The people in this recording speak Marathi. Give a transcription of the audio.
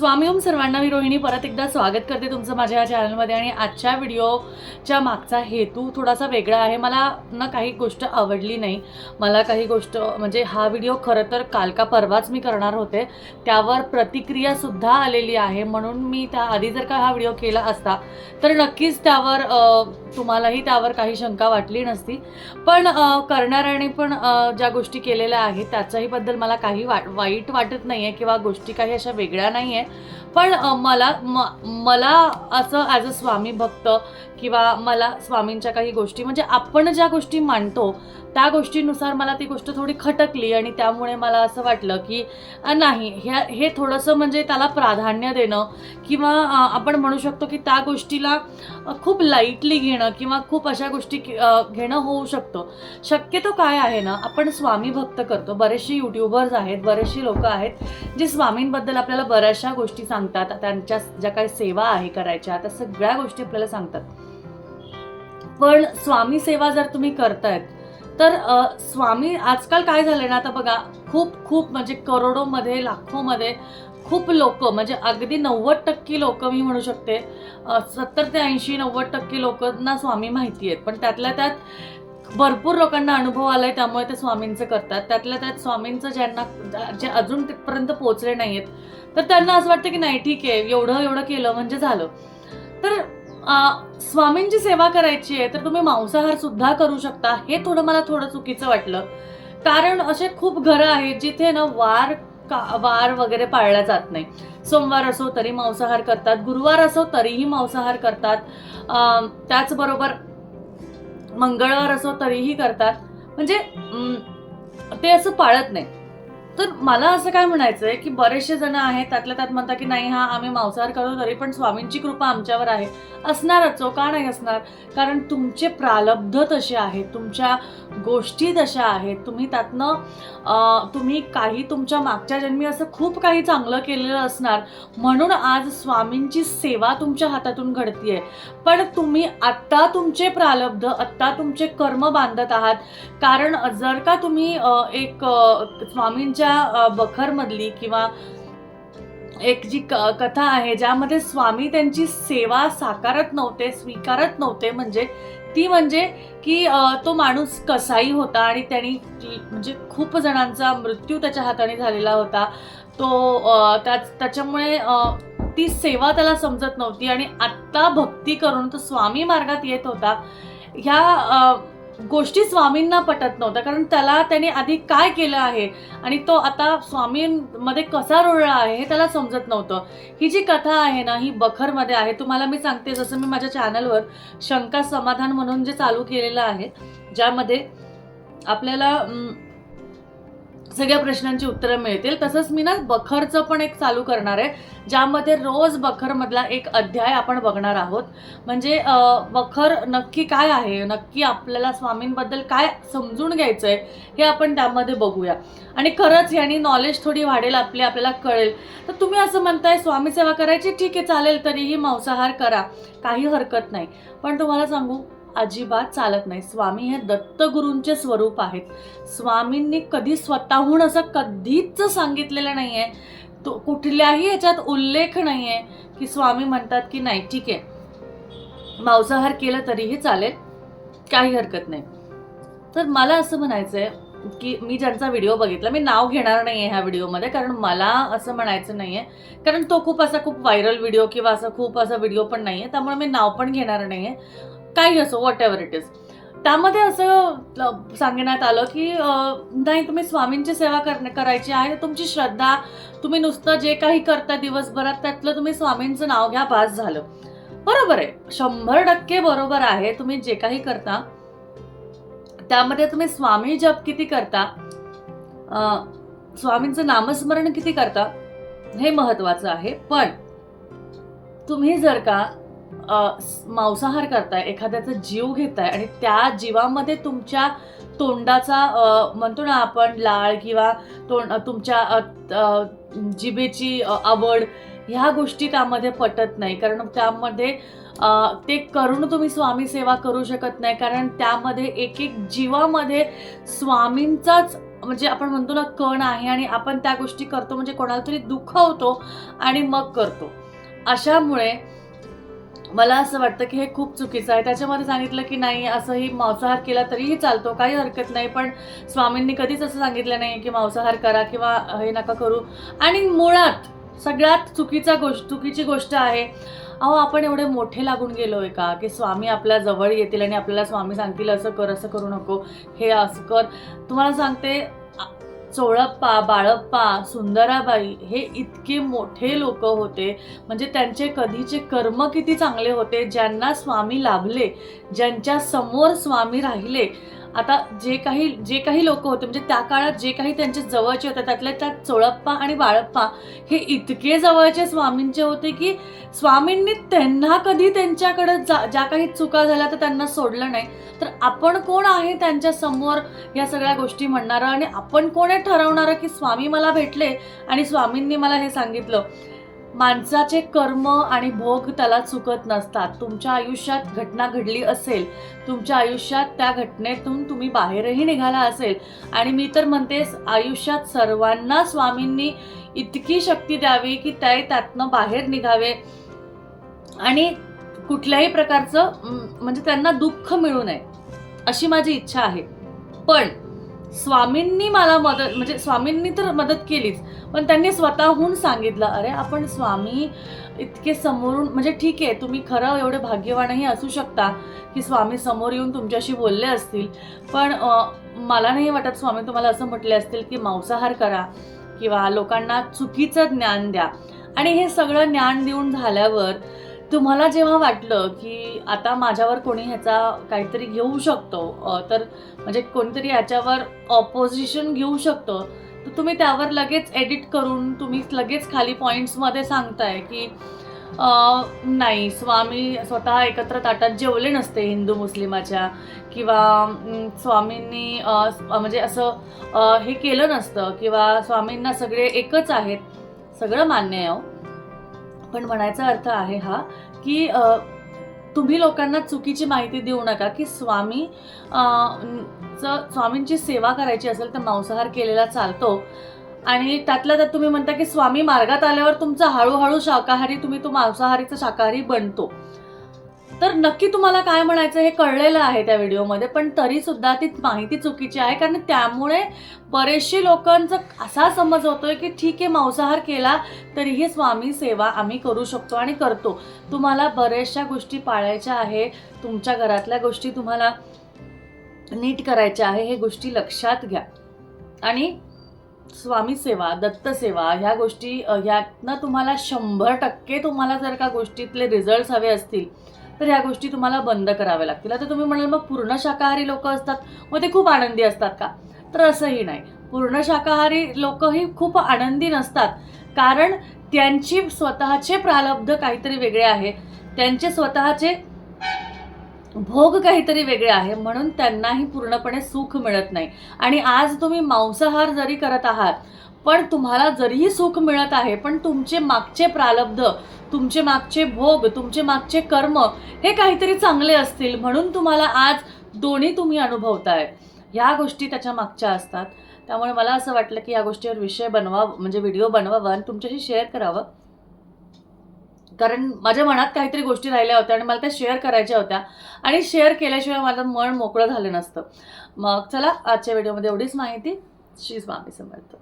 स्वामी ओम सर्वांना मी रोहिणी परत एकदा स्वागत करते तुमचं माझ्या या चॅनलमध्ये आणि आजच्या व्हिडिओच्या मागचा हेतू थोडासा वेगळा आहे. मला ना काही गोष्ट आवडली नाही. मला काही गोष्ट म्हणजे हा व्हिडिओ खरं तर काल का परवाच मी करणार होते. त्यावर प्रतिक्रियासुद्धा आलेली आहे. म्हणून मी त्या आधी जर का हा व्हिडिओ केला असता तर नक्कीच त्यावर तुम्हालाही त्यावर काही शंका वाटली नसती. पण करणाऱ्याने पण ज्या गोष्टी केलेल्या आहेत त्याच्याही बद्दल मला काही वाट वाईट वाटत नाही आहे किंवा गोष्टी काही अशा वेगळ्या नाही आहे 我。पण मला म मला असं ॲज अ स्वामी भक्त किंवा मला स्वामींच्या काही गोष्टी म्हणजे आपण ज्या गोष्टी मांडतो त्या गोष्टीनुसार मला ती गोष्ट थोडी खटकली आणि त्यामुळे मला असं वाटलं की नाही ह्या हे थोडंसं म्हणजे त्याला प्राधान्य देणं किंवा आपण म्हणू शकतो की त्या गोष्टीला खूप लाईटली घेणं किंवा खूप अशा गोष्टी घेणं होऊ शकतं. शक्यतो काय आहे ना आपण स्वामी भक्त करतो. बरेचसे यूट्यूबर्स आहेत बरेचसे लोक आहेत जे स्वामींबद्दल आपल्याला बऱ्याचशा गोष्टी सांगतात त्यांच्या ज्या काही सेवा आहे करायच्या त्या सगळ्या गोष्टी आपल्याला सांगतात. पण स्वामी सेवा जर तुम्ही करतायत तर स्वामी आजकाल काय झालंय ना आता बघा खूप खूप म्हणजे करोडोमध्ये लाखोमध्ये खूप लोक म्हणजे अगदी नव्वद टक्के लोक मी म्हणू शकते सत्तर ते ऐंशी नव्वद टक्के लोकांना स्वामी माहिती आहेत. पण त्यातल्या त्यात भरपूर लोकांना अनुभव आलाय त्यामुळे ते स्वामींचं करतात. त्यातल्या त्यात स्वामींचं ज्यांना जे अजून तिथपर्यंत पोहोचले नाहीयेत तर त्यांना असं वाटतं की नाही ठीक आहे एवढं एवढं केलं म्हणजे झालं. तर स्वामींची सेवा करायची आहे तर तुम्ही मांसाहार सुद्धा करू शकता. हे थोडं मला थोडं चुकीचं वाटलं. कारण असे खूप घरं आहेत जिथे ना वार का वार वगैरे पाळला जात नाही. सोमवार असो तरी मांसाहार करतात गुरुवार असो तरीही मांसाहार करतात. त्याचबरोबर मंगळवार असो तरीही करतात. म्हणजे ते असं पाळत नाही तर मला असं काय म्हणायचं आहे की बरेचसे जण आहेत त्यातल्या त्यात म्हणतात की नाही हा आम्ही मांसाहार करतो तरी पण स्वामींची कृपा आमच्यावर आहे. असणारच हो का नाही असणार? कारण तुमचे प्रालब्ध तसे आहेत तुमच्या गोष्टी तशा आहेत. तुम्ही त्यातनं तुम्ही काही तुमच्या मागच्या जन्मी असं खूप काही चांगलं केलेलं असणार. म्हणून आज स्वामींची सेवा तुमच्या हातातून घडतीये. पण तुम्ही आत्ता तुमचे प्रालब्ध आत्ता तुमचे कर्म बांधत आहात. कारण जर का तुम्ही एक स्वामींच्या अ, बखरमधली किंवा एक जी क कथा आहे ज्यामध्ये स्वामी त्यांची सेवा साकारत नव्हते स्वीकारत नव्हते म्हणजे ती म्हणजे की तो माणूस कसाही होता आणि त्यांनी म्हणजे खूप जणांचा मृत्यू त्याच्या हाताने झालेला होता. तो त्याच त्याच्यामुळे ती सेवा त्याला समजत नव्हती आणि आत्ता भक्ती करून तो स्वामी मार्गात येत होता. ह्या गोष्टी स्वामींना पटत नव्हत्या कारण त्याला त्याने आधी काय केलं आहे आणि तो आता स्वामींमध्ये कसा रुळला आहे हे त्याला समजत नव्हतं. ही जी कथा आहे ना ही बखरमध्ये आहे तुम्हाला मी सांगते जसं मी माझ्या चॅनलवर शंका समाधान म्हणून जे चालू केलेलं आहे ज्यामध्ये आपल्याला सगळ्या प्रश्नांची उत्तरं मिळतील. तसंच मी ना बखरचं पण एक चालू करणार आहे ज्यामध्ये रोज बखरमधला एक अध्याय आपण बघणार आहोत. म्हणजे बखर नक्की काय आहे? नक्की आपल्याला स्वामींबद्दल काय समजून घ्यायचं आहे हे आपण त्यामध्ये बघूया. आणि खरंच याने नॉलेज थोडी वाढेल आपली आपल्याला कळेल. तर तुम्ही असं म्हणताय स्वामी सेवा करायची? ठीक आहे चालेल तरीही मांसाहार करा. काही हरकत नाही. पण तुम्हाला सांगू अजिबात चालत नाही. स्वामी हे दत्तगुरूंचे स्वरूप आहेत. स्वामींनी कधी स्वतःहून असं कधीच सांगितलेलं नाही आहे तो कुठल्याही याच्यात उल्लेख नाही आहे की स्वामी म्हणतात की नाही ठीक आहे. मांसाहार केलं तरीही चालेल काही हरकत नाही. तर मला असं म्हणायचं आहे की मी ज्यांचा व्हिडिओ बघितला मी नाव घेणार नाही आहे ह्या व्हिडिओमध्ये कारण मला असं म्हणायचं नाही आहे कारण तो खूप असा खूप व्हायरल व्हिडिओ किंवा असा खूप असा व्हिडिओ पण नाही आहे त्यामुळे मी नाव पण घेणार नाही आहे काही असो वॉट एव्हर इट इज त्यामध्ये असं सांगण्यात आलं की नाही तुम्ही स्वामींची सेवा कर करायची आहे तुमची श्रद्धा तुम्ही नुसतं जे काही करता दिवसभरात त्यातलं तुम्ही स्वामींचं नाव घ्या पास झालं. बरोबर आहे. शंभर टक्के बरोबर आहे तुम्ही जे काही करता त्यामध्ये तुम्ही स्वामी जप किती करता स्वामींचं नामस्मरण किती करता हे महत्वाचं आहे. पण तुम्ही जर का मांसाहार करताय एखाद्याचा जीव घेताय आणि त्या जीवामध्ये तुमच्या तोंडाचा म्हणतो ना आपण लाळ किंवा तोंड तुमच्या जिभेची आवड ह्या गोष्टी त्यामध्ये पटत नाही. कारण त्यामध्ये ते करून तुम्ही स्वामी सेवा करू शकत नाही. कारण त्यामध्ये एक एक जीवामध्ये स्वामींचाच म्हणजे आपण म्हणतो ना कण आहे आणि आपण त्या गोष्टी करतो. म्हणजे कोणाला तरी दुखावतो आणि मग करतो. अशामुळे मला असं वाटतं की हे खूप चुकीचं आहे. त्याच्यामध्ये सांगितलं की नाही असंही मांसाहार केला तरीही चालतो काही हरकत नाही. पण स्वामींनी कधीच असं सांगितलं नाही की मांसाहार करा किंवा हे नका करू. आणि मुळात सगळ्यात चुकीचा गोष्ट चुकीची गोष्ट आहे अहो आपण एवढे मोठे लागून गेलो आहे का? की स्वामी आपल्या जवळ येतील आणि आपल्याला स्वामी सांगतील असं कर असं करू नको हे असं कर. तुम्हाला सांगते चोळप्पा बाळप्पा सुंदराबाई हे इतके मोठे लोक होते. म्हणजे त्यांचे कधीचे कर्म किती चांगले होते ज्यांना स्वामी लाभले ज्यांच्या समोर स्वामी राहिले. आता जे काही जे काही लोक होते म्हणजे त्या काळात जे काही त्यांचे जवळचे होते त्यातल्या त्यात चोळप्पा आणि बाळप्पा हे इतके जवळचे स्वामींचे होते की स्वामींनी त्यांना कधी त्यांच्याकडे जा ज्या काही चुका झाल्या तर त्यांना सोडलं नाही. तर आपण कोण आहे त्यांच्यासमोर या सगळ्या गोष्टी म्हणणारं? आणि आपण कोण आहे ठरवणारं की स्वामी मला भेटले आणि स्वामींनी मला हे सांगितलं? माणसाचे कर्म आणि भोग त्याला चुकत नसतात. तुमच्या आयुष्यात घटना घडली असेल तुमच्या आयुष्यात त्या घटनेतून तुम्ही बाहेरही निघाला असेल आणि मी तर म्हणते आयुष्यात सर्वांना स्वामींनी इतकी शक्ती द्यावी की ते त्यातनं बाहेर निघावे. आणि कुठल्याही प्रकारचं म्हणजे त्यांना दुःख मिळू नये अशी माझी इच्छा आहे. पण स्वामींनी मला मदत म्हणजे स्वामींनी तर मदत केलीच पण त्यांनी स्वतःहून सांगितलं अरे आपण स्वामी इतके समोरून म्हणजे ठीक आहे तुम्ही खरं एवढे भाग्यवानही असू शकता की स्वामी समोर येऊन तुमच्याशी बोलले असतील पण मला नाही वाटत स्वामी तुम्हाला असं म्हटले असतील की मांसाहार करा किंवा लोकांना चुकीचं ज्ञान द्या. आणि हे सगळं ज्ञान देऊन झाल्यावर तुम्हाला जेव्हा वाटलं की आता माझ्यावर कोणी ह्याचा काहीतरी घेऊ शकतो तर म्हणजे कोणीतरी याच्यावर ऑपोजिशन घेऊ शकतो तर तुम्ही त्यावर लगेच एडिट करून तुम्ही लगेच खाली पॉईंट्समध्ये सांगताय की नाही स्वामी स्वतः एकत्र ताटात जेवले नसते हिंदू मुस्लिमाच्या किंवा स्वामींनी म्हणजे असं हे केलं नसतं किंवा स्वामींना सगळे एकच आहेत सगळं मान्य आहे हो. पण म्हणायचा अर्थ आहे हा की तुम्ही लोकांना चुकीची माहिती देऊ नका की स्वामी स्वामींची सेवा करायची असेल तर मांसाहार केलेला चालतो. आणि त्यातल्या त्यात तुम्ही म्हणता की स्वामी मार्गात आल्यावर तुमचा हळूहळू शाकाहारी तुम्ही तो मांसाहारीचा शाकाहारी बनतो. तर नक्की तुम्हाला काय म्हणायचं हे कळलेलं आहे त्या व्हिडिओमध्ये पण तरी सुद्धा ती माहिती चुकीची आहे कारण त्यामुळे बरेचसे लोकांचा असा समज होतोय की ठीक आहे मांसाहार केला तरीही स्वामी सेवा आम्ही करू शकतो आणि करतो. तुम्हाला बऱ्याचशा गोष्टी पाळायच्या आहे तुमच्या घरातल्या गोष्टी तुम्हाला नीट करायच्या आहे हे गोष्टी लक्षात घ्या. आणि स्वामी सेवा दत्त सेवा ह्या गोष्टी ह्यातनं तुम्हाला शंभर टक्के तुम्हाला जर का गोष्टीतले रिझल्ट हवे असतील तर ह्या गोष्टी तुम्हाला बंद कराव्या लागतील. आता तुम्ही म्हणाल मग पूर्ण शाकाहारी लोक असतात? मग ते खूप आनंदी असतात का? तर असंही नाही. पूर्ण शाकाहारी लोकही खूप आनंदी नसतात. कारण त्यांची स्वतःचे प्रालब्ध काहीतरी वेगळे आहे. त्यांचे स्वतःचे भोग काहीतरी वेगळे आहे. म्हणून त्यांनाही पूर्णपणे सुख मिळत नाही. आणि आज तुम्ही मांसाहार जरी करत आहात पण तुम्हाला जरीही सुख मिळत आहे पण तुमचे मागचे प्रालब्ध तुमचे मागचे भोग तुमचे मागचे कर्म हे काहीतरी चांगले असतील म्हणून तुम्हाला आज दोन्ही तुम्ही अनुभवताय. ह्या गोष्टी त्याच्या मागच्या असतात. त्यामुळे मला असं वाटलं की या गोष्टीवर विषय बनवा म्हणजे व्हिडिओ बनवावा आणि तुमच्याशी शेअर करावं. कारण माझ्या मनात काहीतरी गोष्टी राहिल्या होत्या आणि मला त्या शेअर करायच्या होत्या. आणि शेअर केल्याशिवाय माझं मन मोकळं झालं नसतं. मग चला आजच्या व्हिडिओमध्ये एवढीच माहिती. शीज मामी समर्थ.